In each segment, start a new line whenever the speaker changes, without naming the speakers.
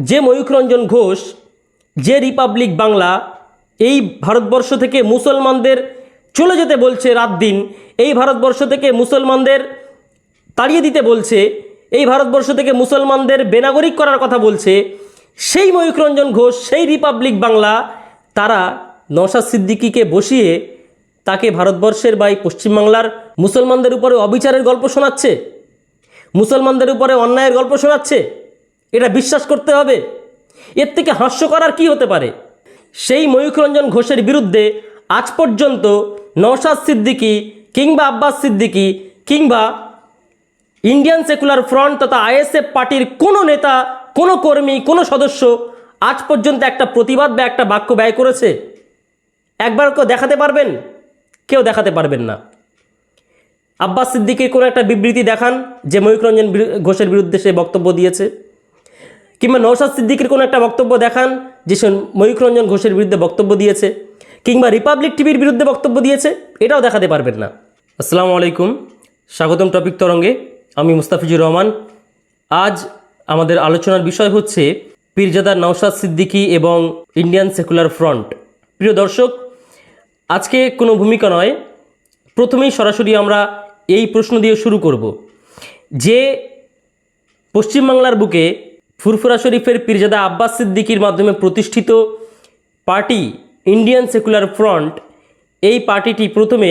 যে ময়ূখ রঞ্জন ঘোষ, যে রিপাবলিক বাংলা, এই ভারতবর্ষ থেকে মুসলমানদের চলে যেতে বলছে রাত দিন, এই ভারতবর্ষ থেকে মুসলমানদের তাড়িয়ে দিতে বলছে, এই ভারতবর্ষ থেকে মুসলমানদের বেনাগরিক করার কথা বলছে, সেই ময়ূখ রঞ্জন ঘোষ, সেই রিপাবলিক বাংলা, তারা নওশাদ সিদ্দিকিকে বসিয়ে তাকে ভারতবর্ষের বা পশ্চিমবাংলার মুসলমানদের উপরে অবিচারের গল্প শোনাচ্ছে? মুসলমানদের উপরে অন্যায়ের গল্প শোনাচ্ছে? এটা বিশ্বাস করতে হবে। এর থেকে হাস্যকর আর কি হতে পারে? সেই ময়ূখরঞ্জন ঘোষের বিরুদ্ধে আজ পর্যন্ত নওশাদ সিদ্দিকী কিংবা আব্বাস সিদ্দিকী কিংবা ইন্ডিয়ান সেকুলার ফ্রন্ট তথা আইএসএফ পার্টির কোনো নেতা, কোনো কর্মী, কোনো সদস্য আজ পর্যন্ত একটা প্রতিবাদ বা একটা বাক্য ব্যয় করেছে। একবার কেউ দেখাতে পারবেন? কেউ দেখাতে পারবেন না। আব্বাস সিদ্দিকের কোনো একটা বিবৃতি দেখান যে ময়ূখ রঞ্জন বিরু- ঘোষের বিরুদ্ধে সে বক্তব্য দিয়েছে। কিংবা নৌসাদ সিদ্দিকের কোনো একটা বক্তব্য দেখান, যে সে ময়ূখরঞ্জন ঘোষের বিরুদ্ধে বক্তব্য দিয়েছে, কিংবা রিপাবলিক টিভির বিরুদ্ধে বক্তব্য দিয়েছে, এটাও দেখাতে পারবেন না। আসসালামু আলাইকুম, স্বাগতম টপিক তরঙ্গে, আমি মুস্তাফিজুর রহমান। আজ আমাদের আলোচনার বিষয় হচ্ছে পীরজাদা নওশাদ সিদ্দিকী এবং ইন্ডিয়ান সেকুলার ফ্রন্ট। প্রিয় দর্শক, আজকে কোনো ভূমিকা নয়, প্রথমেই সরাসরি আমরা এই প্রশ্ন দিয়ে শুরু করব। যে পশ্চিমবাংলার বুকে ফুরফুরা শরীফের পীরজাদা আব্বাস সিদ্দিকির মাধ্যমে প্রতিষ্ঠিত পার্টি ইন্ডিয়ান সেকুলার ফ্রন্ট, এই পার্টিটি প্রথমে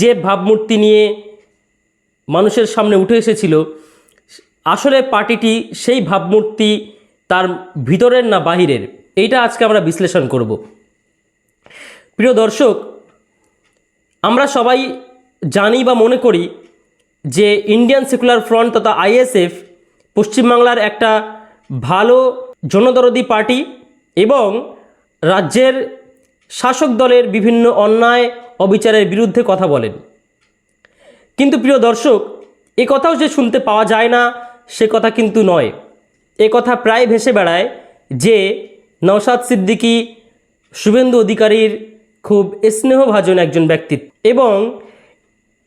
যে ভাবমূর্তি নিয়ে মানুষের সামনে উঠে এসেছিল, আসলে পার্টিটি সেই ভাবমূর্তি তার ভিতরের না বাহিরের, এইটা আজকে আমরা বিশ্লেষণ করব। প্রিয় দর্শক, আমরা সবাই জানি বা মনে করি যে ইন্ডিয়ান সেকুলার ফ্রন্ট তথা আইএসএফ পশ্চিমবাংলার একটা ভালো জনদরদি পার্টি এবং রাজ্যের শাসক দলের বিভিন্ন অন্যায় অবিচারের বিরুদ্ধে কথা বলেন। কিন্তু প্রিয় দর্শক, এ কথাও যে শুনতে পাওয়া যায় না, সে কথা কিন্তু নয়। এ কথা প্রায় ভেসে বেড়ায় যে নওশাদ সিদ্দিকী শুভেন্দু অধিকারীর খুব স্নেহভাজন একজন ব্যক্তিত্ব এবং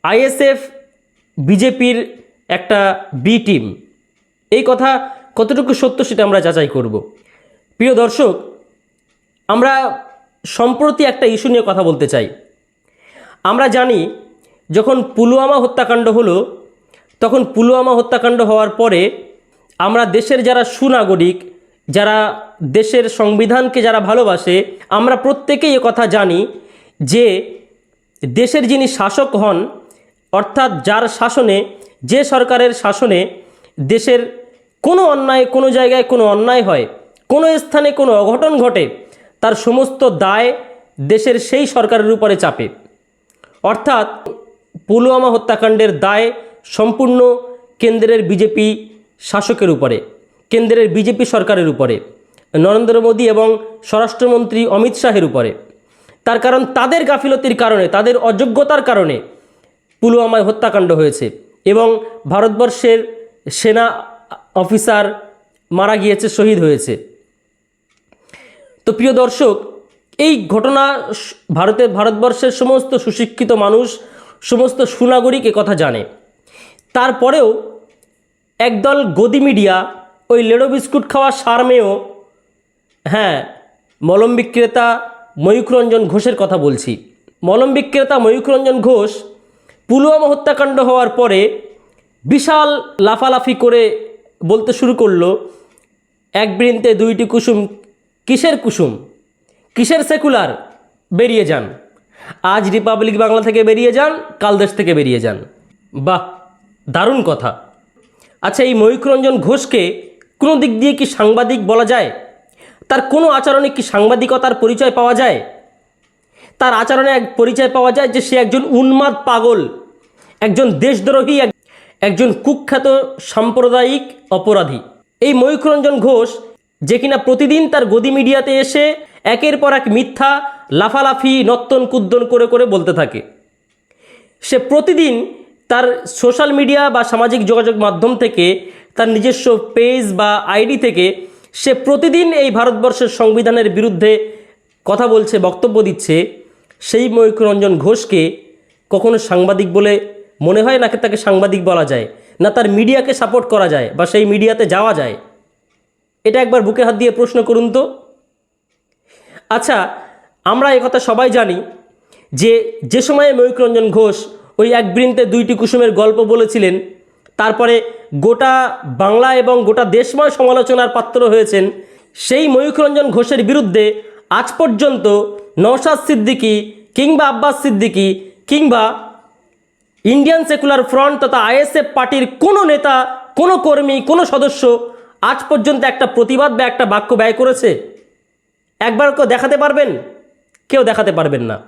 আইএসএফ, বিজেপির একটা বি টিম। এই কথা কতটুকু সত্য সেটা আমরা যাচাই করব। প্রিয় দর্শক, আমরা সম্প্রতি একটা ইস্যু নিয়ে কথা বলতে চাই। আমরা জানি, যখন পুলওয়ামা হত্যাকাণ্ড হলো, তখন পুলওয়ামা হত্যাকাণ্ড হওয়ার পরে আমরা দেশের যারা সুনাগরিক, যারা দেশের সংবিধানকে যারা ভালোবাসে, আমরা প্রত্যেকেই কথা জানি যে দেশের যিনি শাসক হন, অর্থাৎ যার শাসনে, যে সরকারের শাসনে দেশের কোনো অন্যায় কোনো জায়গায় কোনো অন্যায় হয়, কোনো স্থানে কোনো অঘটন ঘটে, তার সমস্ত দায় দেশের সেই সরকারের উপরে চাপে। অর্থাৎ পুলওয়ামা হত্যাকাণ্ডের দায় সম্পূর্ণ কেন্দ্রের বিজেপি শাসকের উপরে, কেন্দ্রের বিজেপি সরকারের উপরে, নরেন্দ্র মোদী এবং স্বরাষ্ট্রমন্ত্রী অমিত শাহের উপরে। তার কারণ তাদের গাফিলতির কারণে, তাদের অযোগ্যতার কারণে পুলওয়ামায় হত্যাকাণ্ড হয়েছে এবং ভারতবর্ষের সেনা অফিসার মারা গিয়েছে, শহীদ হয়েছে। তো প্রিয় দর্শক, এই ঘটনা ভারতের ভারতবর্ষের সমস্ত সুশিক্ষিত মানুষ, সমস্ত সুনাগরিক কথা জানে। তারপরেও একদল গদি মিডিয়া ওই লেডো বিস্কুট খাওয়া সারমেও হ্যাঁ মলম বিক্রেতা ময়ূখরঞ্জন ঘোষের কথা বলছি। মলম বিক্রেতা ময়ূখরঞ্জন ঘোষ পুলওয়ামা হত্যাকাণ্ড হওয়ার পরে বিশাল লাফালাফি করে বলতে শুরু করল, এক বৃন্তে দুইটি কুসুম, কিসের কুসুম? কিসের সেকুলার? বেরিয়ে যান। আজ রিপাবলিক বাংলা থেকে বেরিয়ে যান, কাল দেশ থেকে বেরিয়ে যান। বাহ, দারুণ কথা। আচ্ছা এই ময়ূখরঞ্জন ঘোষকে কোনো দিক দিয়ে কি সাংবাদিক বলা যায়? তার কোনো আচরণে কি সাংবাদিকতার পরিচয় পাওয়া যায়? তার আচরণে এক পরিচয় পাওয়া যায় যে সে একজন উন্মাদ পাগল, একজন দেশদ্রোহী একজন কুখ্যাত সাম্প্রদায়িক অপরাধী। এই ময়ূখরঞ্জন ঘোষ, যে কিনা প্রতিদিন তার গদি মিডিয়াতে এসে একের পর এক মিথ্যা, লাফালাফি, নত্তন কুদ্দন করে করে বলতে থাকে। সে প্রতিদিন তার সোশ্যাল মিডিয়া বা সামাজিক যোগাযোগ মাধ্যম থেকে, তার নিজস্ব পেজ বা আইডি থেকে, সে প্রতিদিন এই ভারতবর্ষের সংবিধানের বিরুদ্ধে কথা বলছে, বক্তব্য দিচ্ছে। সেই ময়ূরঞ্জন ঘোষকে কখনো সাংবাদিক বলে মনে হয় নাকি তাকে সাংবাদিক বলা যায়, না তার মিডিয়াকে সাপোর্ট করা যায় বা সেই মিডিয়াতে যাওয়া যায়? এটা একবার বুকে হাত দিয়ে প্রশ্ন করুন তো। আচ্ছা আমরা কথা সবাই জানি যে যে সময়ে ময়ূকরঞ্জন ঘোষ ওই এক বৃন্তে দুইটি কুসুমের গল্প বলেছিলেন, তারপরে গোটা বাংলা এবং গোটা দেশময় সমালোচনার পাত্র হয়েছেন, সেই ময়ূকরঞ্জন ঘোষের বিরুদ্ধে আজ পর্যন্ত নওশাদ সিদ্দিকী কিংবা আব্বাস সিদ্দিকী কিংবা ইন্ডিয়ান সেকুলার ফ্রন্ট তথা আইএসএফ পার্টির কোনো নেতা, কোনো কর্মী, কোনো সদস্য আজ পর্যন্ত একটা প্রতিবাদ বা একটা বাক্য ব্যয় করেছে? একবার কেউ দেখাতে পারবেন? কেউ দেখাতে পারবেন না।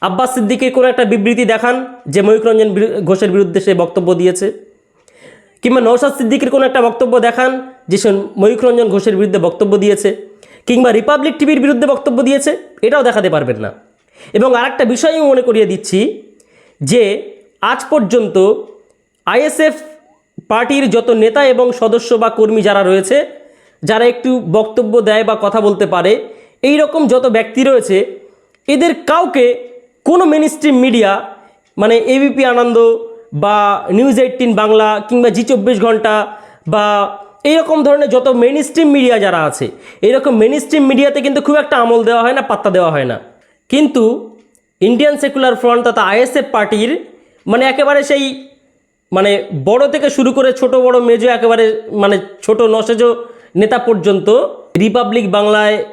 আব্বাস সিদ্দিকের কোনো একটা বিবৃতি দেখান যে ময়ূকরঞ্জন বিরু- ঘোষের বিরুদ্ধে সে বক্তব্য দিয়েছে। কিংবা নৌসাদ সিদ্দিকের কোনো একটা বক্তব্য দেখান যে সে ময়ূকরঞ্জন ঘোষের বিরুদ্ধে বক্তব্য দিয়েছে। কিংবা রিপাবলিক টিভির বিরুদ্ধে বক্তব্য দিয়েছে, এটাও দেখাতে পারবেন না। এবং আরেকটা বিষয় আমি মনে করিয়ে দিচ্ছি যে আজ পর্যন্ত আইএসএফ পার্টির যত নেতা এবং সদস্য বা কর্মী যারা রয়েছে, যারা একটু বক্তব্য দেয় বা কথা বলতে পারে, এই রকম যত ব্যক্তি রয়েছে, এদের কাউকে কোনো মেন স্ট্রিম মিডিয়া মানে এবিপি আনন্দ বা নিউজ এইটিন বাংলা কিংবা জি চব্বিশ ঘণ্টা বা এইরকম ধরনের যত মেন স্ট্রিম মিডিয়া যারা আছে এইরকম মেন স্ট্রিম মিডিয়াতে কিন্তু খুব একটা আমল দেওয়া হয় না, পাত্তা দেওয়া হয় না। কিন্তু ইন্ডিয়ান সেকুলার ফ্রন্ট তথা আইএসএফ পার্টির মানে একেবারে সেই মানে বড় থেকে শুরু করে ছোট বড় মেজো একেবারে মানে ছোট নসেজ নেতা পর্যন্ত রিপাবলিক বাংলায়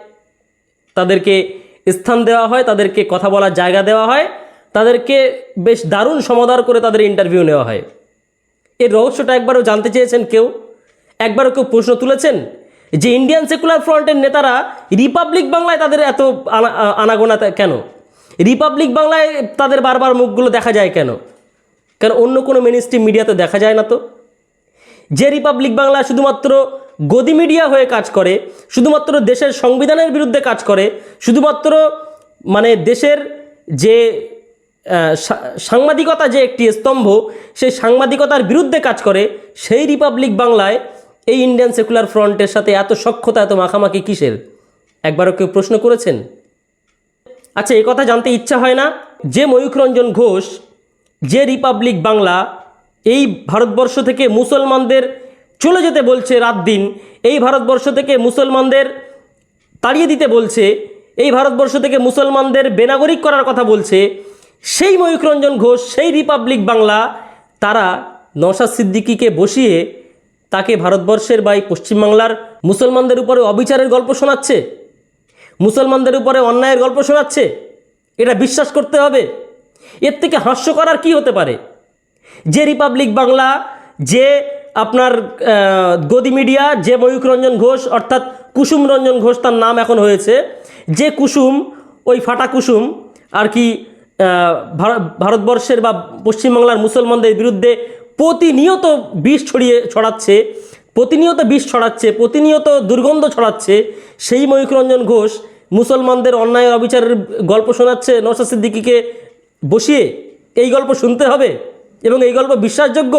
তাদেরকে স্থান দেওয়া হয়, তাদেরকে কথা বলার জায়গা দেওয়া হয়, তাদেরকে বেশ দারুণ সমাদর করে তাদের ইন্টারভিউ নেওয়া হয়। এর রহস্যটা একবারও জানতে চেয়েছেন কেউ? একবারও কেউ প্রশ্ন তুলেছেন? যে ইন্ডিয়ান সেকুলার ফ্রন্টের নেতারা রিপাবলিক বাংলায় তাদের এত আনা- আনাগোনা কেন? রিপাবলিক বাংলায় তাদের বারবার মুখগুলো দেখা যায় কেন? কারণ অন্য কোনো মেন স্ট্রিম মিডিয়াতে দেখা যায় না তো? যে রিপাবলিক বাংলা শুধুমাত্র গদি মিডিয়া হয়ে কাজ করে, শুধুমাত্র দেশের সংবিধানের বিরুদ্ধে কাজ করে, শুধুমাত্র মানে দেশের যে সাংবাদিকতা যে একটি স্তম্ভ, সেই সাংবাদিকতার বিরুদ্ধে কাজ করে, সেই রিপাবলিক বাংলায় এই ইন্ডিয়ান সেকুলার ফ্রন্টের সাথে এত সক্ষতা এত মাখামাখি কিসের? একবারও কেউ প্রশ্ন করেছেন? আচ্ছা এই কথা জানতে ইচ্ছা হয় না? যে ময়ূখরঞ্জন ঘোষ, যে রিপাবলিক বাংলা, এই ভারতবর্ষ থেকে মুসলমানদের চলে যেতে বলছে রাত দিন, এই ভারতবর্ষ থেকে মুসলমানদের তাড়িয়ে দিতে বলছে, এই ভারতবর্ষ থেকে মুসলমানদের বেনাগরিক করার কথা বলছে, সেই ময়ূখরঞ্জন ঘোষ, সেই রিপাবলিক বাংলা, তারা নওশাদ সিদ্দিকিকে বসিয়ে তাকে ভারতবর্ষের বা এই পশ্চিমবাংলার মুসলমানদের উপরে অবিচারের গল্প শোনাচ্ছে? মুসলমানদের উপরে অন্যায়ের গল্প শোনাচ্ছে। এটা বিশ্বাস করতে হবে। এর থেকে হাস্যকর আর কি হতে পারে? যে রিপাবলিক বাংলা যে আপনার গদি মিডিয়া যে ময়ূখ রঞ্জন ঘোষ অর্থাৎ কুসুম রঞ্জন ঘোষ তার নাম এখন হয়েছে, যে কুসুম ওই ফাটা কুসুম আর কি ভারতবর্ষের বা পশ্চিমবাংলার মুসলমানদের বিরুদ্ধে প্রতিনিয়ত বিষ ছড়িয়ে, ছড়াচ্ছে। প্রতিনিয়ত বিষ ছড়াচ্ছে, প্রতিনিয়ত দুর্গন্ধ ছড়াচ্ছে, সেই ময়ূখরঞ্জন ঘোষ মুসলমানদের অন্যায় অবিচারের গল্প শোনাচ্ছে। নওশাদ সিদ্দিকীকে বসিয়ে এই গল্প শুনতে হবে এবং এই গল্প বিশ্বাসযোগ্য?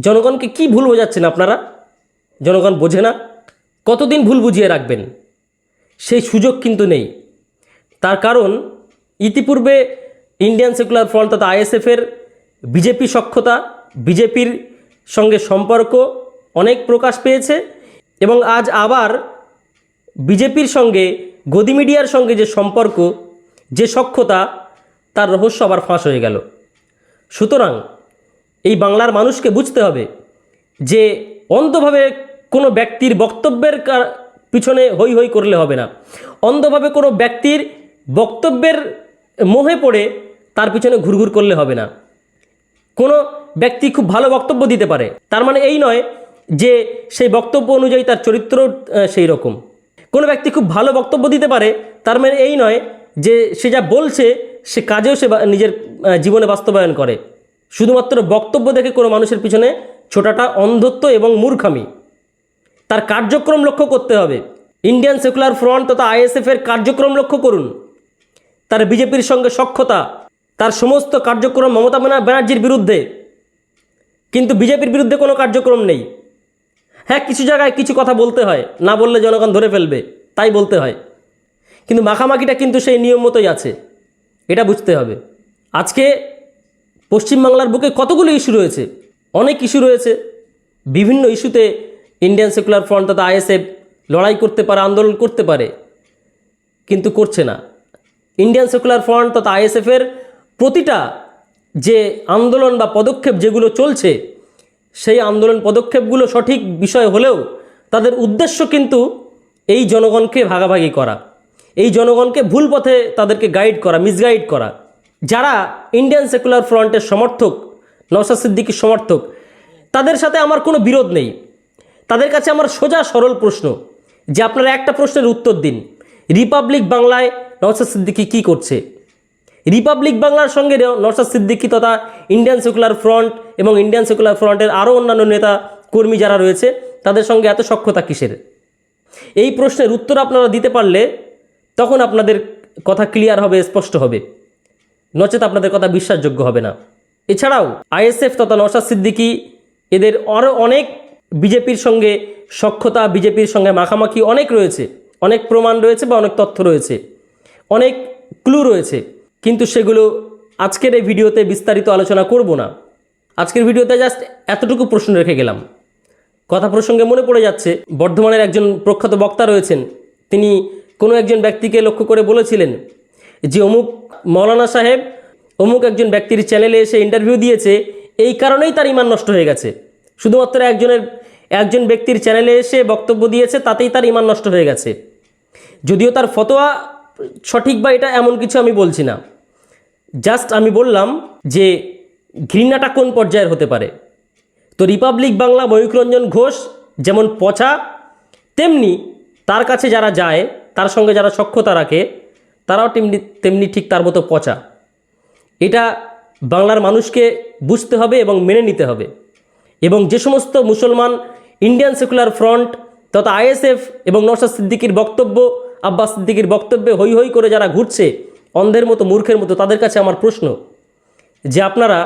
জনগণকে কি ভুল বোঝাচ্ছেন আপনারা? জনগণ বোঝে না। কতদিন ভুল বুঝিয়ে রাখবেন? সেই সুযোগ কিন্তু নেই। তার কারণ, ইতিপূর্বে ইন্ডিয়ান সেকুলার ফ্রন্ট তথা আইএসএফের বিজেপি সক্ষতা, বিজেপির সঙ্গে সম্পর্ক অনেক প্রকাশ পেয়েছে এবং আজ আবার বিজেপির সঙ্গে, গদি মিডিয়ার সঙ্গে যে সম্পর্ক, যে সক্ষতা তার রহস্য আবার ফাঁস হয়ে গেল। সুতরাং এই বাংলার মানুষকে বুঝতে হবে যে অন্ধভাবে কোনো ব্যক্তির বক্তব্যের পিছনে হই হই করলে হবে না। অন্ধভাবে কোনো ব্যক্তির বক্তব্যের মোহে পড়ে তার পিছনে ঘুরঘুর করলে হবে না। কোনো ব্যক্তি খুব ভালো বক্তব্য দিতে পারে। তার মানে এই নয় যে সেই বক্তব্য অনুযায়ী তার চরিত্র সেই রকম। কোনো ব্যক্তি খুব ভালো বক্তব্য দিতে পারে, তার মানে এই নয় যে সে যা বলছে, সে কাজেও সে নিজের জীবনে বাস্তবায়ন করে। শুধুমাত্র বক্তব্য দেখে কোনো মানুষের পিছনে ছোটাটা অন্ধত্ব এবং মূর্খামি। তার কার্যক্রম লক্ষ্য করতে হবে। ইন্ডিয়ান সেকুলার ফ্রন্ট তথা আইএসএফের কার্যক্রম লক্ষ্য করুন। তার বিজেপির সঙ্গে সক্ষতা তার সমস্ত কার্যক্রম মমতা ব্যানা- ব্যানার্জির বিরুদ্ধে। কিন্তু বিজেপির বিরুদ্ধে কোনো কার্যক্রম নেই। হ্যাঁ কিছু জায়গায় কিছু কথা বলতে হয়, না বললে জনগণ ধরে ফেলবে, তাই বলতে হয়। কিন্তু মাখামাখিটা কিন্তু সেই নিয়ম মতোই আছে, এটা বুঝতে হবে। আজকে পশ্চিমবাংলার বুকে কতগুলো ইস্যু রয়েছে, অনেক ইস্যু রয়েছে। বিভিন্ন ইস্যুতে ইন্ডিয়ান সেকুলার ফ্রন্ট তথা আইএসএফ লড়াই করতে পারে, আন্দোলন করতে পারে, কিন্তু করছে না। ইন্ডিয়ান সেকুলার ফ্রন্ট তথা আইএসএফের প্রতিটা যে আন্দোলন বা পদক্ষেপ যেগুলো চলছে, সেই আন্দোলন পদক্ষেপগুলো সঠিক বিষয় হলেও তাদের উদ্দেশ্য কিন্তু এই জনগণকে ভাগাভাগি করা, এই জনগণকে ভুল পথে তাদেরকে গাইড করা মিসগাইড করা। যারা ইন্ডিয়ান সেকুলার ফ্রন্টের সমর্থক, নওশাদ সিদ্দিকীর সমর্থক, তাদের সাথে আমার কোনো বিরোধ নেই। তাদের কাছে আমার সোজা সরল প্রশ্ন যে আপনারা একটা প্রশ্নের উত্তর দিন। রিপাবলিক বাংলায় নওশাদ সিদ্দিকী কী করছে? রিপাবলিক বাংলার সঙ্গে নরসাদ সিদ্দিকী তথা ইন্ডিয়ান সেকুলার ফ্রন্ট এবং ইন্ডিয়ান সেকুলার ফ্রন্টের আরও অন্যান্য নেতা, কর্মী যারা রয়েছে, তাদের সঙ্গে এত সক্ষতা কিসের? এই প্রশ্নের উত্তর আপনারা দিতে পারলে তখন আপনাদের কথা ক্লিয়ার হবে, স্পষ্ট হবে। নচেত আপনাদের কথা বিশ্বাসযোগ্য হবে না। এছাড়াও, আইএসএফ তথা নরসাদ সিদ্দিকী এদের আরও অনেক বিজেপির সঙ্গে সক্ষতা বিজেপির সঙ্গে মাখামাখি অনেক রয়েছে। অনেক প্রমাণ রয়েছে বা অনেক তথ্য রয়েছে। অনেক ক্লু রয়েছে। কিন্তু সেগুলো আজকের এই ভিডিওতে বিস্তারিত আলোচনা করব না। আজকের ভিডিওতে জাস্ট এতটুকু প্রশ্ন রেখে গেলাম। কথা প্রসঙ্গে মনে পড়ে যাচ্ছে, বর্ধমানের একজন প্রখ্যাত বক্তা রয়েছেন। তিনি কোনো একজন ব্যক্তিকে লক্ষ্য করে বলেছিলেন যে, অমুক মৌলানা সাহেব অমুক একজন ব্যক্তির চ্যানেলে এসে ইন্টারভিউ দিয়েছে, এই কারণেই তার ইমান নষ্ট হয়ে গেছে। শুধুমাত্র একজনের, একজন ব্যক্তির চ্যানেলে এসে বক্তব্য দিয়েছে, তাতেই তার ইমান নষ্ট হয়ে গেছে। যদিও তার ফতোয়া সঠিক বা এটা এমন কিছু আমি বলছি না। জাস্ট আমি বললাম যে ঘৃণাটা কোন পর্যায়ের হতে পারে? তো রিপাবলিক বাংলা ময়ূকরঞ্জন ঘোষ যেমন পচা, তেমনি তার কাছে যারা যায়, তার সঙ্গে যারা সক্ষতা রাখে, তারাও তেমনি তেমনি ঠিক তার মতো পচা। এটা বাংলার মানুষকে বুঝতে হবে এবং মেনে নিতে হবে। এবং যে সমস্ত মুসলমান ইন্ডিয়ান সেকুলার ফ্রন্ট তথা আইএসএফ এবং নওশাদ সিদ্দিকির বক্তব্য আব্বাস সিদ্দিকির বক্তব্যে হই হই করে যারা ঘুরছে, অন্ধের মতো, মূর্খের মতো, তাদের কাছে আমার প্রশ্ন, যে আপনারা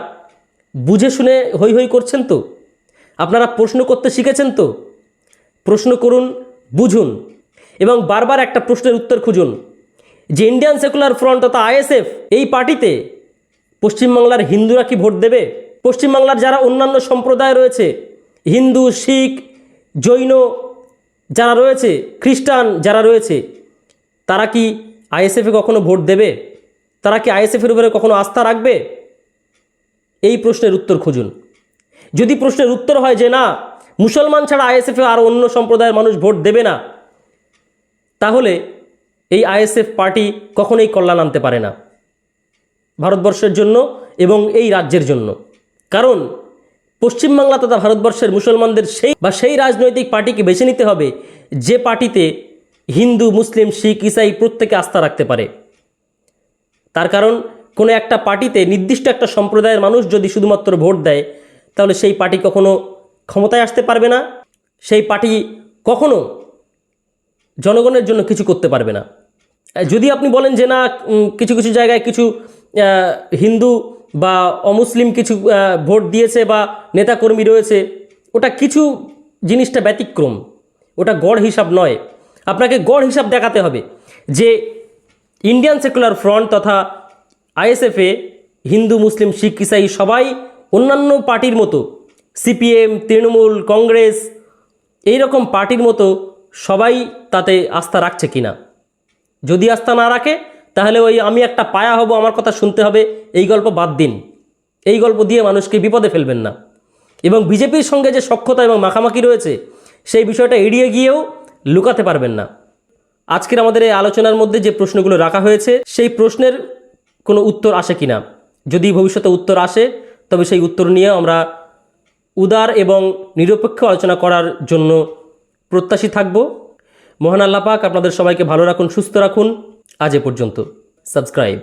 বুঝে শুনে হই হই করছেন তো? আপনারা প্রশ্ন করতে শিখেছেন তো? প্রশ্ন করুন, বুঝুন এবং বারবার একটা প্রশ্নের উত্তর খুঁজুন। যে ইন্ডিয়ান সেকুলার ফ্রন্ট তথা আইএসএফ এই পার্টিতে পশ্চিমবাংলার হিন্দুরা কি ভোট দেবে? পশ্চিমবাংলার যারা অন্যান্য সম্প্রদায় রয়েছে, হিন্দু, শিখ, জৈন যারা রয়েছে, খ্রিস্টান যারা রয়েছে তারা কি আইএসএফে কখনো ভোট দেবে? তারা কি আইএসএফের উপরে কখনো আস্থা রাখবে? এই প্রশ্নের উত্তর খুঁজুন। যদি প্রশ্নের উত্তর হয় যে না, মুসলমান ছাড়া আইএসএফে আর অন্য সম্প্রদায়ের মানুষ ভোট দেবে না, তাহলে এই আইএসএফ পার্টি কখনোই কল্যাণ আনতে পারে না। ভারতবর্ষের জন্য এবং এই রাজ্যের জন্য। কারণ পশ্চিমবাংলা তথা ভারতবর্ষের মুসলমানদের সেই বা সেই রাজনৈতিক পার্টিকে বেছে নিতে হবে যে পার্টিতে হিন্দু, মুসলিম, শিখ, ইসাই প্রত্যেকে আস্থা রাখতে পারে। তার কারণ, কোনো একটা পার্টিতে নির্দিষ্ট একটা সম্প্রদায়ের মানুষ যদি শুধুমাত্র ভোট দেয়, তাহলে সেই পার্টি কখনো ক্ষমতায় আসতে পারবে না। সেই পার্টি কখনো জনগণের জন্য কিছু করতে পারবে না। যদি আপনি বলেন যে না কিছু কিছু জায়গায় কিছু হিন্দু বা অমুসলিম কিছু ভোট দিয়েছে বা নেতাকর্মী রয়েছে, ওটা কিছু জিনিসটা ব্যতিক্রম। ওটা গড় হিসাব নয়। আপনাকে গড় হিসাব দেখাতে হবে যে ইন্ডিয়ান সেকুলার ফ্রন্ট তথা আইএসএফে হিন্দু, মুসলিম, শিখ, ইসাই সবাই অন্যান্য পার্টির মতো, সিপিএম, তৃণমূল, কংগ্রেস এই রকম পার্টির মতো সবাই তাতে আস্থা রাখছে কি না যদি আস্থা না রাখে, তাহলে ওই আমি একটা পায়া হব, আমার কথা শুনতে হবে, এই গল্প বাদ দিন। এই গল্প দিয়ে মানুষকে বিপদে ফেলবেন না। এবং বিজেপির সঙ্গে যে সক্ষতা এবং মাখামাখি রয়েছে, সেই বিষয়টা এড়িয়ে গিয়েও লুকাতে পারবেন না। আজকের আমাদের এই আলোচনার মধ্যে যে প্রশ্নগুলো রাখা হয়েছে, সেই প্রশ্নের কোনো উত্তর আসে কিনা? যদি ভবিষ্যতে উত্তর আসে, তবে সেই উত্তর নিয়ে আমরা উদার এবং নিরপেক্ষ আলোচনা করার জন্য প্রত্যাশী থাকব। মহান আল্লাহ পাক আপনাদের সবাইকে ভালো রাখুন, সুস্থ রাখুন। আজ এ পর্যন্ত। সাবস্ক্রাইব।